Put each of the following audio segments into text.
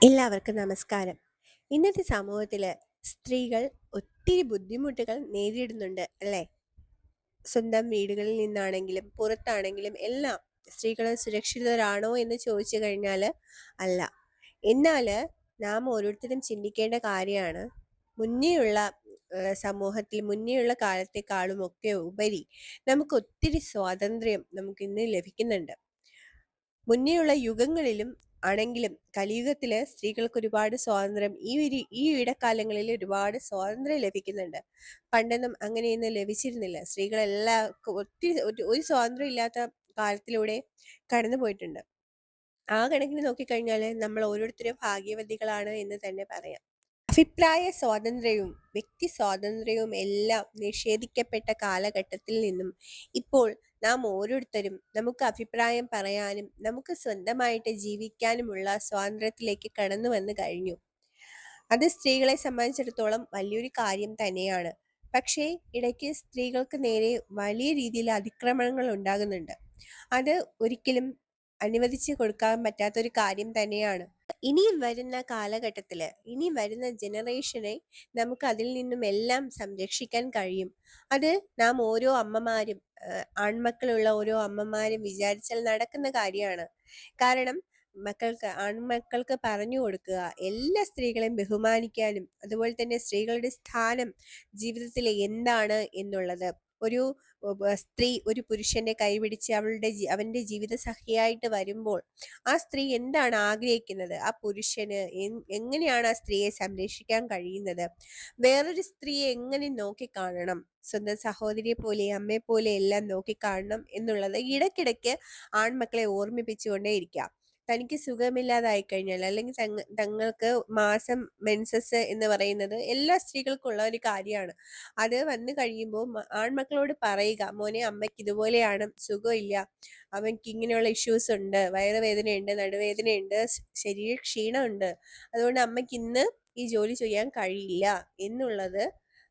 എല്ലാവർക്കും നമസ്കാരം. ഇന്നത്തെ സമൂഹത്തിൽ സ്ത്രീകൾ ഒത്തിരി ബുദ്ധിമുട്ടുകൾ നേരിടുന്നുണ്ട് അല്ലേ? സ്വന്തം വീടുകളിൽ നിന്നാണെങ്കിലും പുറത്താണെങ്കിലും എല്ലാം സ്ത്രീകൾ സുരക്ഷിതരാണോ എന്ന് ചോദിച്ചു കഴിഞ്ഞാൽ അല്ല. എന്നാൽ നാം ഓരോരുത്തരും ചിന്തിക്കേണ്ട കാര്യമാണ്. മുന്നേയുള്ള സമൂഹത്തിൽ മുന്നേയുള്ള കാലത്തെക്കാളും ഒക്കെ ഉപരി നമുക്ക് ഒത്തിരി സ്വാതന്ത്ര്യം നമുക്ക് ഇന്ന് ലഭിക്കുന്നുണ്ട്. മുന്നേയുള്ള യുഗങ്ങളിലും ആണെങ്കിലും കലിയുഗത്തിൽ സ്ത്രീകൾക്ക് ഒരുപാട് സ്വാതന്ത്ര്യം ഈ ഒരു ഈ ഇടക്കാലങ്ങളിൽ ഒരുപാട് സ്വാതന്ത്ര്യം ലഭിക്കുന്നുണ്ട്. പണ്ടൊന്നും അങ്ങനെയൊന്നും ലഭിച്ചിരുന്നില്ല. സ്ത്രീകളെല്ലാ ഒത്തിരി ഒരു സ്വാതന്ത്ര്യം ഇല്ലാത്ത കാലത്തിലൂടെ കടന്നു പോയിട്ടുണ്ട്. ആ കണക്കിന് നോക്കിക്കഴിഞ്ഞാൽ നമ്മൾ ഓരോരുത്തരും ഭാഗ്യവതികളാണ് എന്ന് തന്നെ പറയാം. അഭിപ്രായ സ്വാതന്ത്ര്യവും വ്യക്തി സ്വാതന്ത്ര്യവും എല്ലാം നിഷേധിക്കപ്പെട്ട കാലഘട്ടത്തിൽ നിന്നും ഇപ്പോൾ നാം ഓരോരുത്തരും നമുക്ക് അഭിപ്രായം പറയാനും നമുക്ക് സ്വന്തമായിട്ട് ജീവിക്കാനുമുള്ള സ്വാതന്ത്ര്യത്തിലേക്ക് കടന്നു വന്നു കഴിഞ്ഞു. അത് സ്ത്രീകളെ സംബന്ധിച്ചിടത്തോളം വലിയൊരു കാര്യം തന്നെയാണ്. പക്ഷേ ഇടയ്ക്ക് സ്ത്രീകൾക്ക് നേരെ വലിയ രീതിയിൽ അതിക്രമണങ്ങൾ ഉണ്ടാകുന്നുണ്ട്. അത് ഒരിക്കലും അനുവദിച്ചു കൊടുക്കാൻ പറ്റാത്തൊരു കാര്യം തന്നെയാണ്. ഇനിയും വരുന്ന കാലഘട്ടത്തിൽ ഇനി വരുന്ന ജനറേഷനെ നമുക്ക് അതിൽ നിന്നും എല്ലാം സംരക്ഷിക്കാൻ കഴിയും. അത് നാം ഓരോ അമ്മമാരും ആൺമക്കളുള്ള ഓരോ അമ്മമാരും വിചാരിച്ചാൽ നടക്കുന്ന കാര്യമാണ്. കാരണം മക്കൾക്ക് ആൺമക്കൾക്ക് പറഞ്ഞു കൊടുക്കുക എല്ലാ സ്ത്രീകളെയും ബഹുമാനിക്കാനും അതുപോലെ തന്നെ സ്ത്രീകളുടെ സ്ഥാനം ജീവിതത്തിൽ എന്താണ് എന്നുള്ളത്. ഒരു സ്ത്രീ ഒരു പുരുഷനെ കൈപിടിച്ച് അവളുടെ അവന്റെ ജീവിത സഖിയായിട്ട് വരുമ്പോൾ ആ സ്ത്രീ എന്താണ് ആഗ്രഹിക്കുന്നത്? ആ പുരുഷന് എങ്ങനെയാണ് ആ സ്ത്രീയെ സംരക്ഷിക്കാൻ കഴിയുന്നത്? വേറൊരു സ്ത്രീയെ എങ്ങനെ നോക്കിക്കാണണം? സ്വന്തം സഹോദരിയെ പോലെ അമ്മയെ പോലെ എല്ലാം നോക്കിക്കാണണം എന്നുള്ളത് ഇടക്കിടക്ക് ആൺമക്കളെ ഓർമ്മിപ്പിച്ചുകൊണ്ടേയിരിക്കാം. തനിക്ക് സുഖമില്ലാതായി കഴിഞ്ഞാൽ അല്ലെങ്കിൽ തങ്ങൾക്ക് മാസം മെൻസസ് എന്ന് പറയുന്നത് എല്ലാ സ്ത്രീകൾക്കും ഉള്ള ഒരു കാര്യമാണ്. അത് വന്നു കഴിയുമ്പോൾ ആൺമക്കളോട് പറയുക മോനെ അമ്മയ്ക്ക് ഇതുപോലെയാണ് സുഖമില്ല. അവൻക്ക് ഇങ്ങനെയുള്ള ഇഷ്യൂസ് ഉണ്ട്. വയറുവേദനയുണ്ട് നടുവേദനയുണ്ട് ശരീര ക്ഷീണമുണ്ട്. അതുകൊണ്ട് അമ്മയ്ക്ക് ഇന്ന് ഈ ജോലി ചെയ്യാൻ കഴിയില്ല. എന്നുള്ളത്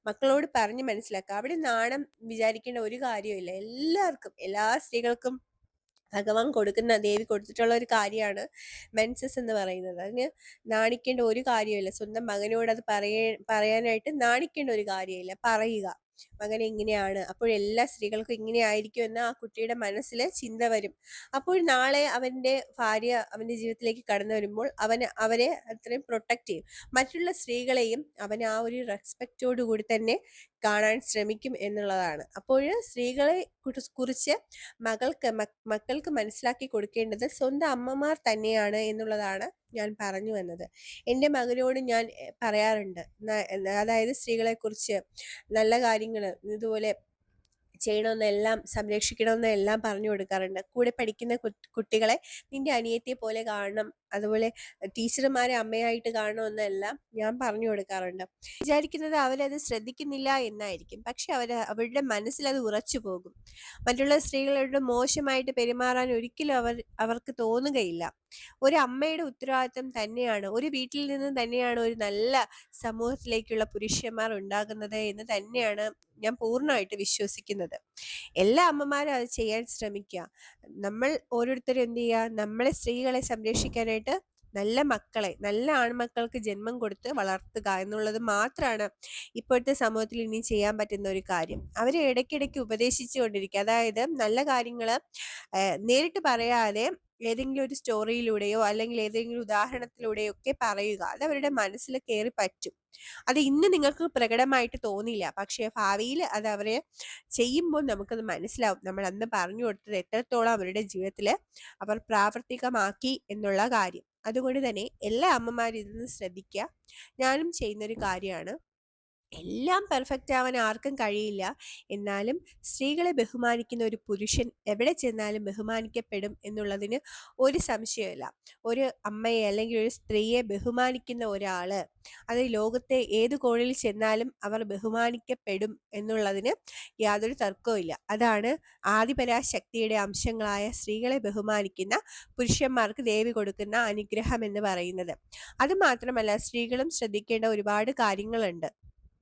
മക്കളോട് പറഞ്ഞ് മനസ്സിലാക്കുക. അവിടെ നാണം വിചാരിക്കേണ്ട ഒരു കാര്യമില്ല എല്ലാവർക്കും എല്ലാ സ്ത്രീകൾക്കും ഭഗവാൻ കൊടുക്കുന്ന ദേവി കൊടുത്തിട്ടുള്ള ഒരു കാര്യമാണ് മെൻസസ് എന്ന് പറയുന്നത്. അതിന് നാണിക്കേണ്ട ഒരു കാര്യമില്ല സ്വന്തം മകനോട് അത് പറയ പറയാനായിട്ട് നാണിക്കേണ്ട ഒരു കാര്യമില്ല. പറയുക. മകൻ എങ്ങനെയാണ് അപ്പോഴെല്ലാ സ്ത്രീകൾക്കും ഇങ്ങനെ ആയിരിക്കും എന്ന് ആ കുട്ടിയുടെ മനസ്സിൽ ചിന്ത വരും. അപ്പോൾ നാളെ അവന്റെ ഭാര്യ അവന്റെ ജീവിതത്തിലേക്ക് കടന്നു വരുമ്പോൾ അവന് അവരെ അത്രയും പ്രൊട്ടക്റ്റ് ചെയ്യും. മറ്റുള്ള സ്ത്രീകളെയും അവൻ ആ ഒരു റെസ്പെക്റ്റോടു കൂടി തന്നെ കാണാൻ ശ്രമിക്കും എന്നുള്ളതാണ്. അപ്പോൾ സ്ത്രീകളെ കുറിച്ച് മകൾക്ക് മക്കൾക്ക് മനസ്സിലാക്കി കൊടുക്കേണ്ടത് സ്വന്തം അമ്മമാർ തന്നെയാണ് എന്നുള്ളതാണ് ഞാൻ പറഞ്ഞു വന്നത്. എന്റെ മകനോട് ഞാൻ പറയാറുണ്ട്. അതായത് സ്ത്രീകളെ കുറിച്ച് നല്ല കാര്യങ്ങൾ ഇതുപോലെ ചെയ്യണമെന്നെല്ലാം സംരക്ഷിക്കണമെന്നെല്ലാം പറഞ്ഞു കൊടുക്കാറുണ്ട്. കൂടെ പഠിക്കുന്ന കുട്ടികളെ നിന്റെ അനിയത്തിയെ പോലെ കാണണം അതുപോലെ ടീച്ചർമാരെ അമ്മയായിട്ട് കാണണമെന്നെല്ലാം ഞാൻ പറഞ്ഞു കൊടുക്കാറുണ്ട്. വിചാരിക്കുന്നത് അവരത് ശ്രദ്ധിക്കുന്നില്ല എന്നായിരിക്കും. പക്ഷെ അവർ അവരുടെ മനസ്സിൽ അത് ഉറച്ചു പോകും. മറ്റുള്ള സ്ത്രീകളോട് മോശമായിട്ട് പെരുമാറാൻ ഒരിക്കലും അവർ അവർക്ക് തോന്നുകയില്ല. ഒരു അമ്മയുടെ ഉത്തരവാദിത്തം തന്നെയാണ് ഒരു വീട്ടിൽ നിന്ന് തന്നെയാണ് ഒരു നല്ല സമൂഹത്തിലേക്കുള്ള പുരുഷന്മാർ ഉണ്ടാകുന്നത് എന്ന് തന്നെയാണ് ഞാൻ പൂർണമായിട്ട് വിശ്വസിക്കുന്നത്. എല്ലാ അമ്മമാരും അത് ചെയ്യാൻ ശ്രമിക്കുക. നമ്മൾ ഓരോരുത്തരും എന്ത് ചെയ്യുക? നമ്മളെ സ്ത്രീകളെ സംരക്ഷിക്കാനായിട്ട് നല്ല മക്കളെ നല്ല ആൺമക്കൾക്ക് ജന്മം കൊടുത്ത് വളർത്തുക എന്നുള്ളത് മാത്രമാണ് ഇപ്പോഴത്തെ സമൂഹത്തിൽ ഇനി ചെയ്യാൻ പറ്റുന്ന ഒരു കാര്യം. അവരെ ഇടയ്ക്കിടയ്ക്ക് ഉപദേശിച്ചു കൊണ്ടിരിക്കുക. അതായത് നല്ല കാര്യങ്ങൾ നേരിട്ട് പറയാതെ ഏതെങ്കിലും ഒരു സ്റ്റോറിയിലൂടെയോ അല്ലെങ്കിൽ ഏതെങ്കിലും ഉദാഹരണത്തിലൂടെയോ ഒക്കെ പറയുക. അത് അവരുടെ മനസ്സിൽ കയറി പറ്റും. അത് ഇന്ന് നിങ്ങൾക്ക് പ്രകടമായിട്ട് തോന്നില്ല. പക്ഷേ ഭാവിയിൽ അത് അവരെ ചെയ്യുമ്പോൾ നമുക്കത് മനസ്സിലാവും. നമ്മൾ അന്ന് പറഞ്ഞു കൊടുത്തത് എത്രത്തോളം അവരുടെ ജീവിതത്തിൽ അവർ പ്രാവർത്തികമാക്കി എന്നുള്ള കാര്യം. അതുകൊണ്ട് തന്നെ എല്ലാ അമ്മമാരും ഇതൊന്ന് ശ്രദ്ധിക്കുക. ഞാനും ചെയ്യുന്നൊരു കാര്യമാണ്. എല്ലാം പെർഫെക്റ്റ് ആവാൻ ആർക്കും കഴിയില്ല. എന്നാലും സ്ത്രീകളെ ബഹുമാനിക്കുന്ന ഒരു പുരുഷൻ എവിടെ ചെന്നാലും ബഹുമാനിക്കപ്പെടും എന്നുള്ളതിന് ഒരു സംശയമില്ല ഒരു അമ്മയെ അല്ലെങ്കിൽ ഒരു സ്ത്രീയെ ബഹുമാനിക്കുന്ന ഒരാൾ അത് ലോകത്തെ ഏത് കോണിൽ ചെന്നാലും അവർ ബഹുമാനിക്കപ്പെടും എന്നുള്ളതിന് യാതൊരു തർക്കവുമില്ല. അതാണ് ആദിപരാശക്തിയുടെ അംശങ്ങളായ സ്ത്രീകളെ ബഹുമാനിക്കുന്ന പുരുഷന്മാർക്ക് ദേവി കൊടുക്കുന്ന അനുഗ്രഹം എന്ന് പറയുന്നത്. അത് മാത്രമല്ല സ്ത്രീകളും ശ്രദ്ധിക്കേണ്ട ഒരുപാട് കാര്യങ്ങളുണ്ട്.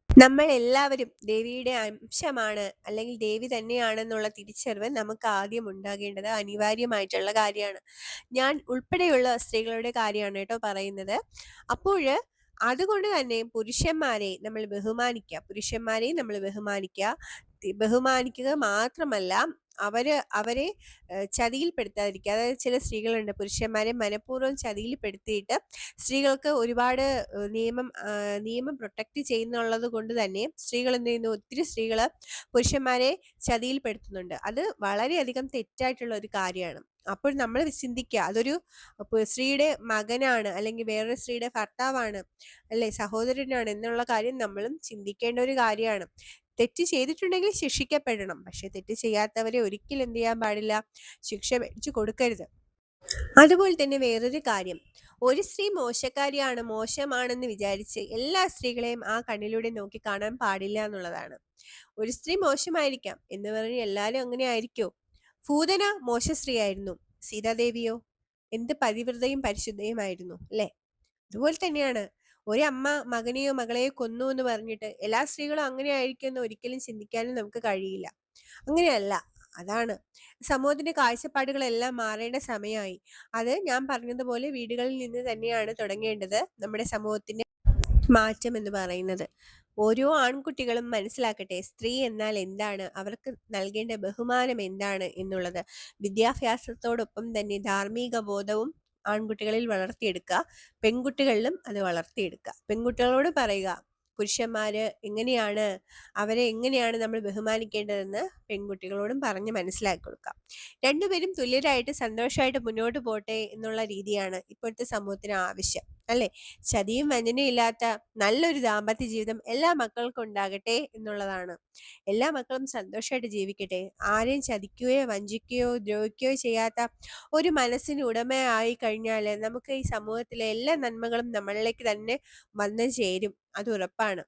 നമ്മൾ എല്ലാവരും ദേവിയുടെ അംശമാണ് അല്ലെങ്കിൽ ദേവി തന്നെയാണെന്നുള്ള തിരിച്ചറിവ് നമുക്ക് ആദ്യം ഉണ്ടാകേണ്ടത് അനിവാര്യമായിട്ടുള്ള കാര്യമാണ്. ഞാൻ ഉൾപ്പെടെയുള്ള സ്ത്രീകളുടെ കാര്യമാണ് കേട്ടോ പറയുന്നത്. അപ്പോൾ അതുകൊണ്ട് തന്നെ പുരുഷന്മാരെ നമ്മൾ ബഹുമാനിക്കുക. പുരുഷന്മാരെ നമ്മൾ ബഹുമാനിക്കുക. ബഹുമാനിക്കുക മാത്രമല്ല അവർ അവരെ ചതിയിൽപ്പെടുത്താതിരിക്കുക. അതായത് ചില സ്ത്രീകളുണ്ട്. പുരുഷന്മാരെ മനഃപൂർവം ചതിയിൽപ്പെടുത്തിയിട്ട് സ്ത്രീകൾക്ക് ഒരുപാട് നിയമം നിയമം പ്രൊട്ടക്റ്റ് ചെയ്യുന്നുള്ളത് കൊണ്ട് തന്നെ സ്ത്രീകൾ എന്ത് ചെയ്യുന്നു? ഒത്തിരി സ്ത്രീകൾ പുരുഷന്മാരെ ചതിയിൽപ്പെടുത്തുന്നുണ്ട്. അത് വളരെയധികം തെറ്റായിട്ടുള്ള ഒരു കാര്യമാണ്. അപ്പോൾ നമ്മൾ ചിന്തിക്കുക അതൊരു സ്ത്രീയുടെ മകനാണ് അല്ലെങ്കിൽ വേറൊരു സ്ത്രീയുടെ ഭർത്താവാണ് അല്ലെ സഹോദരനാണ് എന്നുള്ള കാര്യം നമ്മളും ചിന്തിക്കേണ്ട ഒരു കാര്യമാണ്. തെറ്റ് ചെയ്തിട്ടുണ്ടെങ്കിൽ ശിക്ഷിക്കപ്പെടണം. പക്ഷെ തെറ്റ് ചെയ്യാത്തവരെ ഒരിക്കലും എന്ത് ചെയ്യാൻ പാടില്ല. ശിക്ഷ മേടിച്ചു കൊടുക്കരുത്. അതുപോലെ തന്നെ വേറൊരു കാര്യം. ഒരു സ്ത്രീ മോശക്കാരിയാണ് മോശമാണെന്ന് വിചാരിച്ച് എല്ലാ സ്ത്രീകളെയും ആ കണ്ണിലൂടെ നോക്കി കാണാൻ പാടില്ല എന്നുള്ളതാണ്. ഒരു സ്ത്രീ മോശമായിരിക്കാം എന്ന് പറഞ്ഞ് എല്ലാവരും അങ്ങനെ ആയിരിക്കോ? ഭൂതന മോശ സ്ത്രീ ആയിരുന്നു സീതാദേവിയോ? എന്ത് പതിവ്രതയും പരിശുദ്ധയുമായിരുന്നു അല്ലെ? അതുപോലെ തന്നെയാണ് ഒരമ്മ മകനെയോ മകളെയോ കൊന്നു എന്ന് പറഞ്ഞിട്ട് എല്ലാ സ്ത്രീകളും അങ്ങനെ ആയിരിക്കുമെന്ന് ഒരിക്കലും ചിന്തിക്കാനും നമുക്ക് കഴിയില്ല. അങ്ങനെയല്ല. അതാണ്. സമൂഹത്തിന്റെ കാഴ്ചപ്പാടുകളെല്ലാം മാറേണ്ട സമയമായി. അത് ഞാൻ പറഞ്ഞതുപോലെ വീടുകളിൽ നിന്ന് തന്നെയാണ് തുടങ്ങേണ്ടത് നമ്മുടെ സമൂഹത്തിന്റെ മാറ്റം എന്ന് പറയുന്നത്. ഓരോ ആൺകുട്ടികളും മനസ്സിലാക്കട്ടെ സ്ത്രീ എന്നാൽ എന്താണ്? അവർക്ക് നൽകേണ്ട ബഹുമാനം എന്താണ് എന്നുള്ളത്. വിദ്യാഭ്യാസത്തോടൊപ്പം തന്നെ ധാർമ്മിക ബോധവും ആൺകുട്ടികളിൽ വളർത്തിയെടുക്കുക പെൺകുട്ടികളിലും അത് വളർത്തിയെടുക്കുക. പെൺകുട്ടികളോട് പറയുക പുരുഷന്മാര് എങ്ങനെയാണ് അവരെ എങ്ങനെയാണ് നമ്മൾ ബഹുമാനിക്കേണ്ടതെന്ന് പെൺകുട്ടികളോടും പറഞ്ഞ് മനസ്സിലാക്കി കൊടുക്കാം രണ്ടുപേരും തുല്യരായിട്ട് സന്തോഷമായിട്ട് മുന്നോട്ട് പോട്ടെ എന്നുള്ള രീതിയാണ് ഇപ്പോഴത്തെ സമൂഹത്തിന് ആവശ്യം. അല്ലെ? ചതിയും വഞ്ചനയും ഇല്ലാത്ത നല്ലൊരു ദാമ്പത്യ ജീവിതം എല്ലാ മക്കൾക്കും ഉണ്ടാകട്ടെ എന്നുള്ളതാണ്. എല്ലാ മക്കളും സന്തോഷമായിട്ട് ജീവിക്കട്ടെ. ആരെയും ചതിക്കുകയോ വഞ്ചിക്കുകയോ ദ്രോഹിക്കുകയോ ചെയ്യാത്ത ഒരു മനസ്സിന് ഉടമയായി കഴിഞ്ഞാൽ നമുക്ക് ഈ സമൂഹത്തിലെ എല്ലാ നന്മകളും നമ്മളിലേക്ക് തന്നെ വന്നു ചേരും. അത് ഉറപ്പാണ്.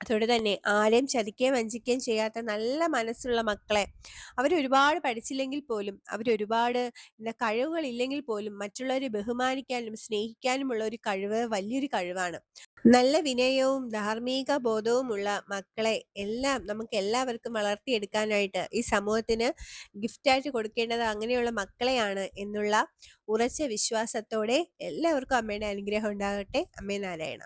അതുകൊണ്ട് തന്നെ ആരെയും ചതിക്കുകയും വഞ്ചിക്കുകയും ചെയ്യാത്ത നല്ല മനസ്സുള്ള മക്കളെ അവരൊരുപാട് പഠിച്ചില്ലെങ്കിൽ പോലും അവരൊരുപാട് എന്താ കഴിവുകൾ ഇല്ലെങ്കിൽ പോലും മറ്റുള്ളവരെ ബഹുമാനിക്കാനും സ്നേഹിക്കാനുമുള്ള ഒരു കഴിവ് വലിയൊരു കഴിവാണ്. നല്ല വിനയവും ധാർമ്മിക ബോധവുമുള്ള മക്കളെ എല്ലാം നമുക്ക് എല്ലാവർക്കും വളർത്തിയെടുക്കാനായിട്ട് ഈ സമൂഹത്തിന് ഗിഫ്റ്റായിട്ട് കൊടുക്കേണ്ടത് അങ്ങനെയുള്ള മക്കളെയാണ് എന്നുള്ള ഉറച്ച വിശ്വാസത്തോടെ എല്ലാവർക്കും അമ്മയുടെ അനുഗ്രഹം ഉണ്ടാകട്ടെ. അമ്മേ നാരായണ.